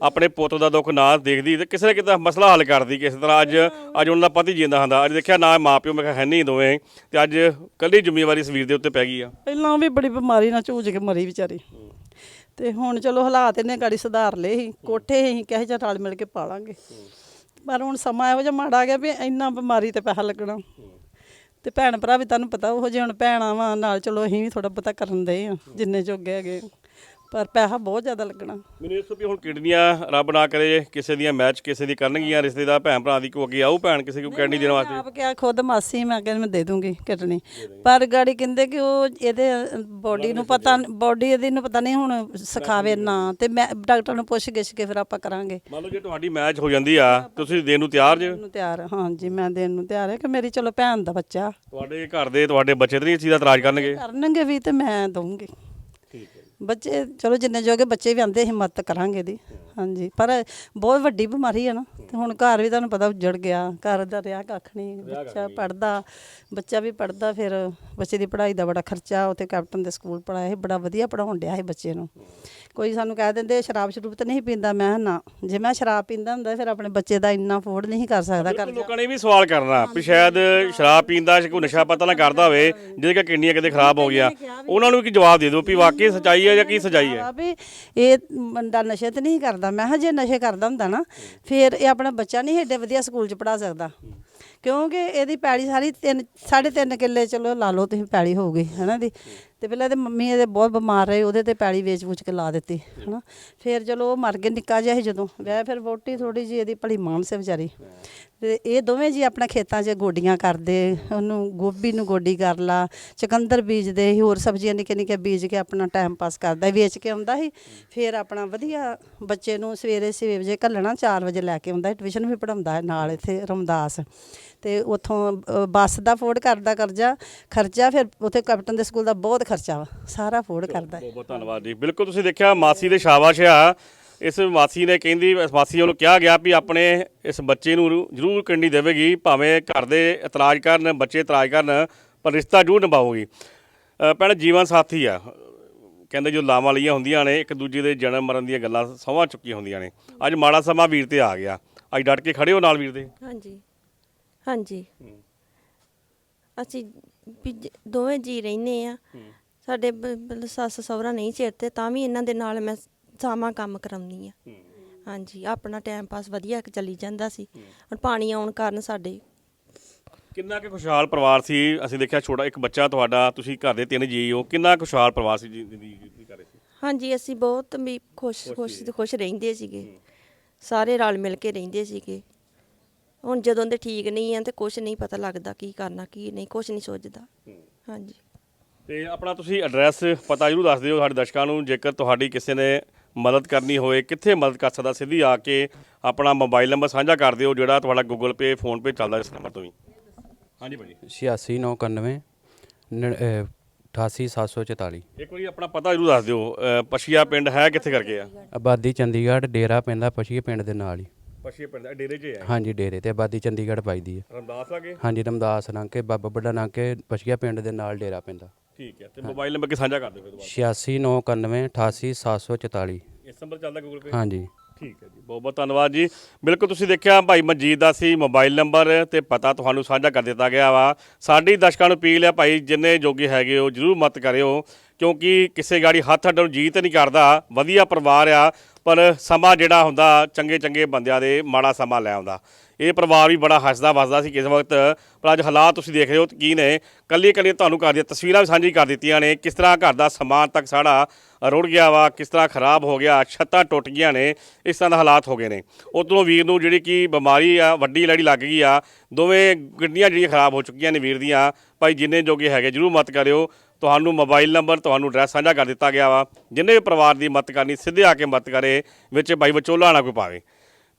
ਆਪਣੇ ਪੁੱਤ ਦਾ ਦੁੱਖ ਨਾ ਦੇਖਦੀ ਤੇ ਕਿਸੇ ਨਾ ਕਿਤੇ ਮਸਲਾ ਹੱਲ ਕਰਦੀ ਕਿਸੇ ਤਰ੍ਹਾਂ ਅੱਜ ਅੱਜ ਉਹਨਾਂ ਦਾ ਪਤੀ ਜਿੰਦਾ ਹੁੰਦਾ। ਅੱਜ ਦੇਖਿਆ ਨਾ ਮਾਪਿਓ ਮੈਂ ਕਿਹਾ ਹੈ ਨਹੀਂ ਦੋਵੇਂ ਤੇ ਅੱਜ ਕੱਲੀ ਜ਼ਿੰਮੇਵਾਰੀ ਇਸ ਵੀਰ ਦੇ ਉੱਤੇ ਪੈ ਗਈ ਆ।
ਪਹਿਲਾਂ ਵੀ ਬੜੀ ਬਿਮਾਰੀ ਨਾਲ ਝੂਝ ਕੇ ਮਰੀ ਵਿਚਾਰੀ। ਤੇ ਹੁਣ ਚਲੋ ਹਾਲਾਤ ਇਹਨੇ ਗਾੜੀ ਸੁਧਾਰ ਲਏ ਸੀ, ਕੋਠੇ ਅਸੀਂ ਕਹੇ ਜਾਂ ਰਲ ਮਿਲ ਕੇ ਪਾਲਾਂਗੇ। ਪਰ ਹੁਣ ਸਮਾਂ ਇਹੋ ਜਿਹਾ ਮਾੜਾ ਆ ਗਿਆ ਵੀ ਇੰਨਾ ਬਿਮਾਰੀ ਤੇ ਪੈਸਾ ਲੱਗਣਾ। ਤੇ ਭੈਣ ਭਰਾ ਵੀ ਤੁਹਾਨੂੰ ਪਤਾ, ਉਹੋ ਜਿਹੇ ਹੁਣ ਭੈਣਾਂ ਵਾਂ ਨਾਲ ਚਲੋ ਅਸੀਂ ਵੀ ਥੋੜਾ ਬਹੁਤਾ ਕਰਨ ਦੇ ਆ, ਜਿੰਨੇ ਜੋਗੇ ਹੈਗੇ। ਪਰ ਪੈਸਾ ਬਹੁਤ ਜ਼ਿਆਦਾ ਲੱਗਣਾ।
ਮੈਨੂੰ ਇਸ ਤੋਂ ਵੀ ਹੁਣ ਕਿਡਨੀਆਂ ਰੱਬ ਨਾ ਕਰੇ ਕਿਸੇ ਦੀਆਂ ਮੈਚ ਕਿਸੇ ਦੀ ਕਰਨਗੀਆਂ ਰਿਸ਼ਤੇਦਾਰ ਭੈਣ ਭਰਾ ਦੀ ਕੋ ਅੱਗੇ ਆਊ ਭੈਣ ਕਿਸੇ ਕੋ ਕਿਡਨੀ ਦੇਣ ਵਾਸਤੇ?
ਆਪ ਕਿਹਾ ਖੁਦ ਮਾਸੀ ਮੈਂ ਕਹਿੰਦੀ ਮੈਂ ਦੇ ਦੂੰਗੀ ਕਿਡਨੀ। ਪਰ ਗਾੜੀ ਕਹਿੰਦੇ ਕਿ ਉਹ ਇਹਦੇ ਬੋਡੀ ਨੂੰ ਪਤਾ ਬੋਡੀ ਇਹਦੀ ਨੂੰ ਪਤਾ ਨਹੀਂ ਹੁਣ ਸਿਖਾਵੇ ਨਾ। ਤੇ ਮੈਂ ਡਾਕਟਰ ਨੂੰ ਪੁੱਛ ਗਿੱਛ ਕੇ ਫਿਰ ਆਪਾਂ ਕਰਾਂਗੇ।
ਮੰਨ ਲਓ ਜੇ ਤੁਹਾਡੀ ਮੈਚ ਹੋ ਜਾਂਦੀ ਆ ਤੁਸੀਂ ਦੇਣ ਨੂੰ ਤਿਆਰ ਜੇ?
ਨੂੰ ਤਿਆਰ ਹਾਂ ਹਾਂਜੀ ਮੈਂ ਦੇਣ ਨੂੰ ਤਿਆਰ ਹੈ ਕਿ ਮੇਰੀ ਚਲੋ ਭੈਣ ਦਾ ਬੱਚਾ।
ਤੁਹਾਡੇ ਘਰ ਦੇ ਤੁਹਾਡੇ ਬੱਚੇ ਤੇ ਨਹੀਂ ਇਸ ਚੀਜ਼ ਦਾ ਇਤਰਾਜ਼ ਕਰਨਗੇ?
ਕਰਨਗੇ ਵੀ ਤੇ ਮੈਂ ਦਊਂਗੀ। ਬੱਚੇ ਚਲੋ ਜਿੰਨੇ ਜੋਗੇ ਬੱਚੇ ਵੀ ਆਂਦੇ ਹਿੰਮਤ ਕਰਾਂਗੇ ਦੀ ਹਾਂਜੀ ਪਰ ਬਹੁਤ ਵੱਡੀ ਬਿਮਾਰੀ ਹੈ ਨਾ। ਤੇ ਹੁਣ ਘਰ ਵੀ ਤੁਹਾਨੂੰ ਪਤਾ ਉੱਜੜ ਗਿਆ ਘਰ ਦਾ ਰਿਹਾ ਕੱਖ ਨਹੀਂ ਬੱਚਾ ਪੜਦਾ ਬੱਚਾ ਵੀ ਪੜਦਾ ਫਿਰ ਬੱਚੇ ਦੀ ਪੜ੍ਹਾਈ ਦਾ ਬੜਾ ਖਰਚਾ ਉੱਥੇ ਕੈਪਟਨ ਦੇ ਸਕੂਲ ਪੜਾਇਆ ਸੀ ਬੜਾ ਵਧੀਆ ਪੜਾਉਣ ਡਿਆ ਸੀ ਬੱਚੇ ਨੂੰ। ਕੋਈ ਸਾਨੂੰ ਕਹਿ ਦਿੰਦੇ ਸ਼ਰਾਬ ਸ਼ਰੂਬ ਤਾਂ ਨਹੀਂ ਪੀਂਦਾ ਮੈਂ ਕਿਹਾ ਨਾ ਜੇ ਮੈਂ ਸ਼ਰਾਬ ਪੀਂਦਾ ਹੁੰਦਾ ਫਿਰ ਆਪਣੇ ਬੱਚੇ ਦਾ ਇੰਨਾ ਅਫੋਰਡ ਨਹੀਂ ਕਰ ਸਕਦਾ ਕਰਜ਼ਾ
ਲੋਕਾਂ ਨੇ ਇਹ ਵੀ ਸਵਾਲ ਕਰਨਾ ਵੀ ਸ਼ਾਇਦ ਸ਼ਰਾਬ ਪੀਂਦਾ ਕੋਈ ਨਸ਼ਾ ਪਤਾ ਨਾ ਕਰਦਾ ਹੋਵੇ ਜਿਹਦੇ ਕਰਕੇ ਕਿਡਨੀਆਂ ਕਿਤੇ ਖਰਾਬ ਹੋ ਗਿਆ ਉਹਨਾਂ ਨੂੰ ਕੀ ਜਵਾਬ ਦੇ ਦਿਓ ਵੀ ਵਾਕਈ ਸੱਚਾਈ ਹੈ ਜਾਂ ਕੀ ਸੱਚਾਈ ਹੈ
ਆ ਵੀ ਇਹ ਬੰਦਾ ਨਸ਼ੇ ਤੇ ਨਹੀਂ ਕਰਦਾ। ਮੈਂ ਕਿਹਾ ਜੇ ਨਸ਼ੇ ਕਰਦਾ ਹੁੰਦਾ ਨਾ, ਫਿਰ ਇਹ ਆਪਣਾ ਬੱਚਾ ਨਹੀਂ ਏਡੇ ਵਧੀਆ ਸਕੂਲ 'ਚ ਪੜਾ ਸਕਦਾ। ਕਿਉਂਕਿ ਇਹਦੀ ਪੈੜੀ ਸਾਰੀ ਤਿੰਨ, ਸਾਢੇ ਤਿੰਨ ਕਿੱਲੇ ਚਲੋ ਲਾ ਲਓ, ਤੁਸੀਂ ਪੈੜੀ ਹੋ ਗਈ ਹਨਾ ਦੀ ਤੇ ਪਹਿਲਾਂ ਇਹਦੇ ਮੰਮੀ ਇਹਦੇ ਬਹੁਤ ਬਿਮਾਰ ਰਹੇ, ਉਹਦੇ ਤੇ ਪੈਲੀ ਵੇਚ ਵੂਚ ਕੇ ਲਾ ਦਿੱਤੀ, ਹਨਾ। ਫਿਰ ਚਲੋ ਉਹ ਮਰ ਗਏ, ਨਿੱਕਾ ਜਿਹਾ ਸੀ ਜਦੋਂ, ਵਿਆਹ ਫਿਰ ਵੋਟੀ ਥੋੜੀ ਜੀ ਇਹਦੀ ਭਲੀ ਮਾਨ ਸੇ ਵਿਚਾਰੀ। ਤੇ ਇਹ ਦੋਵੇਂ ਜੀ ਆਪਣਾ ਖੇਤਾਂ 'ਚ ਗੋਡੀਆਂ ਕਰਦੇ, ਉਹਨੂੰ ਗੋਭੀ ਨੂੰ ਗੋਡੀ ਕਰ ਲਾ, ਚਕੰਦਰ ਬੀਜਦੇ ਸੀ, ਹੋਰ ਸਬਜ਼ੀਆਂ ਨਿੱਕੇ ਨਿੱਕੇ ਬੀਜ ਕੇ ਆਪਣਾ ਟਾਈਮ ਪਾਸ ਕਰਦਾ ਵੇਚ ਕੇ ਆਉਂਦਾ ਸੀ। ਫਿਰ ਆਪਣਾ ਵਧੀਆ ਬੱਚੇ ਨੂੰ ਸਵੇਰੇ 6 ਵਜੇ ਘੱਲਣਾ 4 ਵਜੇ ਲੈ ਕੇ ਆਉਂਦਾ ਟਿਊਸ਼ਨ ਵੀ ਪੜਾਉਂਦਾ ਨਾਲ ਇੱਥੇ ਰਮਦਾਸ। ਤੇ ਉਥੋਂ ਬੱਸ ਦਾ ਫੋਰਡ ਕਰਦਾ ਕਰਜ਼ਾ ਖਰਚਾ ਫਿਰ ਉੱਥੇ ਕੈਪਟਨ ਦੇ ਸਕੂਲ ਦਾ ਬਹੁਤ ਖਰਚਾ ਵਾ ਸਾਰਾ ਫੋਰਡ ਕਰਦਾ।
ਬਹੁਤ ਬਹੁਤ ਧੰਨਵਾਦ ਜੀ। ਬਿਲਕੁਲ ਤੁਸੀਂ ਦੇਖਿਆ ਮਾਸੀ ਦੇ ਸ਼ਾਬਾਸ਼ ਆ। ਇਸ ਮਾਸੀ ਨੇ ਕਹਿੰਦੀ ਇਸ ਮਾਸੀ ਵੱਲੋਂ ਕਿਹਾ ਗਿਆ ਵੀ ਆਪਣੇ ਇਸ ਬੱਚੇ ਨੂੰ ਜ਼ਰੂਰ ਕੰਡੀ ਦੇਵੇਗੀ ਭਾਵੇਂ ਘਰ ਦੇ ਇਤਰਾਜ਼ ਕਰਨ ਬੱਚੇ ਇਤਰਾਜ਼ ਕਰਨ ਪਰ ਰਿਸ਼ਤਾ ਜ਼ਰੂਰ ਨਿਭਾਊਗੀ। ਅ, ਭੈਣ ਜੀਵਨ ਸਾਥੀ ਆ। ਕਹਿੰਦੇ ਜੋ ਲਾਵਾਂ ਲਈਆਂ ਹੁੰਦੀਆਂ ਨੇ ਇੱਕ ਦੂਜੇ ਦੇ ਜਨਮ ਮਰਨ ਦੀਆਂ ਗੱਲਾਂ ਸਮਾਂ ਚੁੱਕੀਆਂ ਹੁੰਦੀਆਂ ਨੇ। ਅੱਜ ਮਾੜਾ ਸਮਾਂ ਵੀਰ ਤੇ ਆ ਗਿਆ। ਅੱਜ ਡਟ ਕੇ ਖੜੇ ਹੋ ਨਾਲ ਵੀਰ ਦੇ।
ਹਾਂਜੀ। ਹਾਂਜੀ। ਅਸੀਂ ਵੀ ਜ- ਦੋਵੇਂ ਜੀ ਰਹਿੰਦੇ ਆ। ਸਾਡੇ ਬ- ਸੱਸ ਸਹੁਰਾ ਨਹੀਂ ਚਿਰਤੇ ਤਾਂ ਵੀ ਇਹਨਾਂ ਦੇ ਨਾਲ ਮੈਂ ਸਾਮਾ ਕੰਮ ਕਰਾਉਂਦੀ ਆ। ਹਾਂਜੀ ਆਪਣਾ ਟਾਈਮ ਪਾਸ ਵਧੀਆ ਕੁ ਚੱਲੀ ਜਾਂਦਾ ਸੀ। ਹੁਣ ਪਾਣੀ ਆਉਣ ਕਾਰਨ ਸਾਡੇ
ਕਿੰਨਾ ਕੁ ਖੁਸ਼ਹਾਲ ਪਰਿਵਾਰ ਸੀ? ਅਸੀਂ ਦੇਖਿਆ ਛੋਟਾ ਇੱਕ ਬੱਚਾ ਤੁਹਾਡਾ ਤੁਸੀਂ ਘਰ ਦੇ ਤਿੰਨ ਜੀ ਹੋ। ਕਿੰਨਾ ਖੁਸ਼ਹਾਲ ਪਰਿਵਾਰ ਸੀ ਜੀ ਜ਼ਿੰਦਗੀ ਜੀ ਕਰ ਰਹੇ ਸੀ?
ਹਾਂਜੀ ਅਸੀਂ ਬਹੁਤ ਵੀ ਖੁਸ਼ ਖੁਸ਼ ਤੇ ਖੁਸ਼ ਰਹਿੰਦੇ ਸੀਗੇ। ਸਾਰੇ ਰਲ ਮਿਲ ਕੇ ਰਹਿੰਦੇ ਸੀਗੇ। ਹੁਣ ਜਦੋਂ ਦੇ ਠੀਕ ਨਹੀਂ ਆ ਤੇ ਕੁਝ ਨਹੀਂ ਪਤਾ ਲੱਗਦਾ ਕੀ ਕਰਨਾ ਕੀ ਨਹੀਂ ਕੁਝ ਨਹੀਂ ਸੋਚਦਾ। ਹਾਂਜੀ।
ਤੇ ਆਪਣਾ ਤੁਸੀਂ ਐਡਰੈਸ ਪਤਾ ਜਰੂਰ ਦੱਸ ਦਿਓ ਸਾਡੇ ਦਰਸ਼ਕਾਂ ਨੂੰ ਜੇਕਰ ਤੁਹਾਡੀ ਕਿਸੇ ਨੇ ਮਦਦ ਕਰਨੀ ਹੋਵੇ ਕਿੱਥੇ ਮਦਦ ਕਰ ਸਕਦਾ ਸਿੱਧੀ ਆ ਕੇ ਆਪਣਾ ਮੋਬਾਈਲ ਨੰਬਰ ਸਾਂਝਾ ਕਰ ਦਿਓ ਜਿਹੜਾ ਤੁਹਾਡਾ ਗੂਗਲ ਪੇ ਫੋਨ ਪੇ ਚੱਲਦਾ ਇਸ ਨੰਬਰ ਤੋਂ ਵੀ। ਹਾਂਜੀ ਭਾਜੀ।
86991 88744
ਇੱਕ ਵਾਰੀ ਆਪਣਾ ਪਤਾ ਜਰੂਰ ਦੱਸ ਦਿਓ ਅ, ਪਛੀਆ ਪਿੰਡ ਹੈ ਕਿੱਥੇ ਕਰਕੇ ਆ?
ਆਬਾਦੀ ਚੰਡੀਗੜ੍ਹ ਡੇਰਾ ਪੈਂਦਾ ਪਛੀਏ ਪਿੰਡ ਦੇ ਨਾਲ ਹੀ।
ਪਛੀਆ ਪਿੰਡ ਦਾ ਡੇਰੇ 'ਚ ਹੈ
ਹਾਂਜੀ ਡੇਰੇ ਤੇ ਆਬਾਦੀ ਚੰਡੀਗੜ੍ਹ ਪਾਈਦੀ ਹੈ
ਰਮਦਾਸ ਲਾਗੇ
ਹਾਂਜੀ ਰਮਦਾਸ ਨਾਂਕੇ ਬਾਬਾ ਵੱਡਾ ਨਾਂਕੇ ਪਛੀਆ ਪਿੰਡ ਦੇ ਨਾਲ ਡੇਰਾ ਪੈਂਦਾ।
ਠੀਕ ਹੈ ਤੇ ਮੋਬਾਈਲ ਨੰਬਰ ਕਿ ਸਾਂਝਾ ਕਰ ਦਿਓ ਫਿਰ ਦੁਬਾਰਾ।
86991 88744
ਇਸ ਨੰਬਰ ਚੱਲਦਾ ਗੂਗਲ ਪੇ
ਹਾਂਜੀ।
ਠੀਕ ਹੈ ਜੀ ਬਹੁਤ ਬਹੁਤ ਧੰਨਵਾਦ ਜੀ। ਬਿਲਕੁਲ ਤੁਸੀਂ ਦੇਖਿਆ ਭਾਈ ਮਨਜੀਤ ਦਾ ਸੀ ਮੋਬਾਈਲ ਨੰਬਰ ਤੇ ਪਤਾ ਤੁਹਾਨੂੰ ਸਾਂਝਾ ਕਰ ਦਿੱਤਾ ਗਿਆ ਵਾ। ਸਾਡੀ ਦਰਸ਼ਕਾਂ ਨੂੰ ਅਪੀਲ ਹੈ ਭਾਈ ਜਿੰਨੇ ਜੋਗੇ ਹੈਗੇ ਹੋ ਜਰੂਰ ਮਤ ਕਰਿਓ ਕਿਉਂਕਿ ਕਿਸੇ ਗਾੜੀ ਹੱਥ ਅੱਡਣ ਨੂੰ ਜੀਤ ਨਹੀਂ ਕਰਦਾ। ਵਧੀਆ ਪਰਿਵਾਰ ਆ ਪਰ ਸਮਾਂ ਜਿਹੜਾ ਹੁੰਦਾ ਚੰਗੇ ਚੰਗੇ ਬੰਦਿਆਂ ਦੇ ਮਾੜਾ ਸਮਾਂ ਲੈ ਆਉਂਦਾ। ਇਹ ਪਰਿਵਾਰ ਵੀ ਬੜਾ ਹੱਸਦਾ ਵੱਸਦਾ ਸੀ ਕਿਸੇ ਵਕਤ। ਪਰ ਅੱਜ ਹਾਲਾਤ ਤੁਸੀਂ ਦੇਖ ਰਹੇ ਹੋ ਕੀ ਨੇ। ਕੱਲੀ ਕੱਲੀ ਤੁਹਾਨੂੰ ਘਰ ਦੀਆਂ ਤਸਵੀਰਾਂ ਵੀ ਸਾਂਝੀ ਕਰ ਦਿੱਤੀਆਂ ਨੇ। ਕਿਸ ਤਰ੍ਹਾਂ ਘਰ ਦਾ ਸਮਾਨ ਤੱਕ ਸਾੜਾ ਰੁੜ ਗਿਆ ਵਾ, ਕਿਸ ਤਰ੍ਹਾਂ ਖਰਾਬ ਹੋ ਗਿਆ, ਛੱਤਾਂ ਟੁੱਟ ਗਈਆਂ ਨੇ, ਇਸ ਤਰ੍ਹਾਂ ਦਾ ਹਾਲਾਤ ਹੋ ਗਏ ਨੇ। ਉਧਰੋਂ ਵੀਰ ਨੂੰ ਜਿਹੜੀ ਕਿ ਬਿਮਾਰੀ ਆ, ਵੱਡੀ ਲੜੀ ਲੱਗ ਗਈ ਆ, ਦੋਵੇਂ ਗੱਡੀਆਂ ਜਿਹੜੀਆਂ ਖਰਾਬ ਹੋ ਚੁੱਕੀਆਂ ਨੇ ਵੀਰ ਦੀਆਂ। ਭਾਈ ਜਿੰਨੇ ਜੋਗੇ ਹੈਗੇ, ਜਰੂਰ ਮਤ ਕਰਿਓ। ਤੁਹਾਨੂੰ ਮੋਬਾਈਲ ਨੰਬਰ, ਤੁਹਾਨੂੰ ਐਡਰੈਸ ਸਾਂਝਾ ਕਰ ਦਿੱਤਾ ਗਿਆ ਵਾ। ਜਿੰਨੇ ਵੀ ਪਰਿਵਾਰ ਦੀ ਮਤ ਕਰਨੀ, ਸਿੱਧੇ ਆ ਕੇ ਮਤ ਕਰੇ, ਵਿੱਚ ਭਾਈ ਵਿਚੋਲਾ ਨਾ ਕੋਈ ਪਾਵੇ।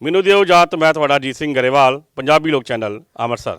ਮੈਨੂੰ ਦਿਓ ਇਜਾਜ਼ਤ, ਮੈਂ ਤੁਹਾਡਾ ਜੀਤ ਸਿੰਘ ਗਰੇਵਾਲ, ਪੰਜਾਬੀ ਲੋਕ ਚੈਨਲ, ਅੰਮ੍ਰਿਤਸਰ।